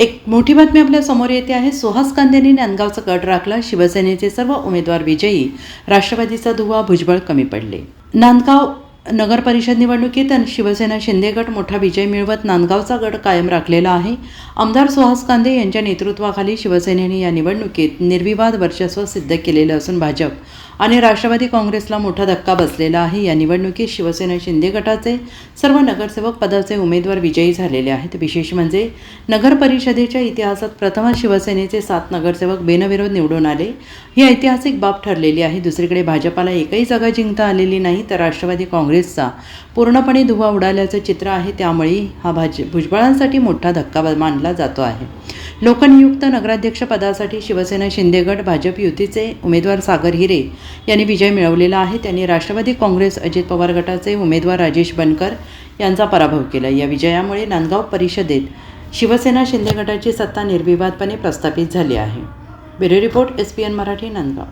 एक मोठी बातमी आपल्यासमोर येते आहे. सुहास कांदेंनी नांदगावचा गड राखला. शिवसेनेचे सर्व उमेदवार विजयी. राष्ट्रवादीचा धुवा भुजबळ कमी पडले. नांदगाव नगर परिषद निवडणुकीत शिवसेना शिंदे गट मोठा विजय मिळवत नांदगावचा गड कायम राखलेला आहे. आमदार सुहास कांदे यांच्या नेतृत्वाखाली शिवसेनेने या निवडणुकीत निर्विवाद वर्चस्व सिद्ध केलेलं असून भाजप आणि राष्ट्रवादी काँग्रेसला मोठा धक्का बसलेला आहे. या निवडणुकीत शिवसेना शिंदे गटाचे सर्व नगरसेवक पदाचे उमेदवार विजयी झालेले आहेत. विशेष म्हणजे नगर परिषदेच्या इतिहासात प्रथमच शिवसेनेचे सात नगरसेवक बिनविरोध निवडून आले. ही ऐतिहासिक बाब ठरलेली आहे. दुसरीकडे भाजपाला एकही जागा जिंकता आलेली नाही तर राष्ट्रवादी काँग्रेसचा पूर्णपणे धुवा उडाल्याचं चित्र आहे. त्यामुळे हा भाज भुजबळांसाठी मोठा धक्का ब- मानला जातो आहे. लोकनियुक्त नगराध्यक्ष पदासाठी शिवसेना शिंदेगड भाजप युतीचे उमेदवार सागर हिरे यांनी विजय मिळवलेला आहे. त्यांनी राष्ट्रवादी काँग्रेस अजित पवार गटाचे उमेदवार राजेश बनकर यांचा पराभव केला. या विजयामुळे नांदगाव परिषदेत शिवसेना शिंदे गटाची सत्ता निर्विवादपणे प्रस्थापित झाली आहे. Bureau report S P N Marathi Nandgaon.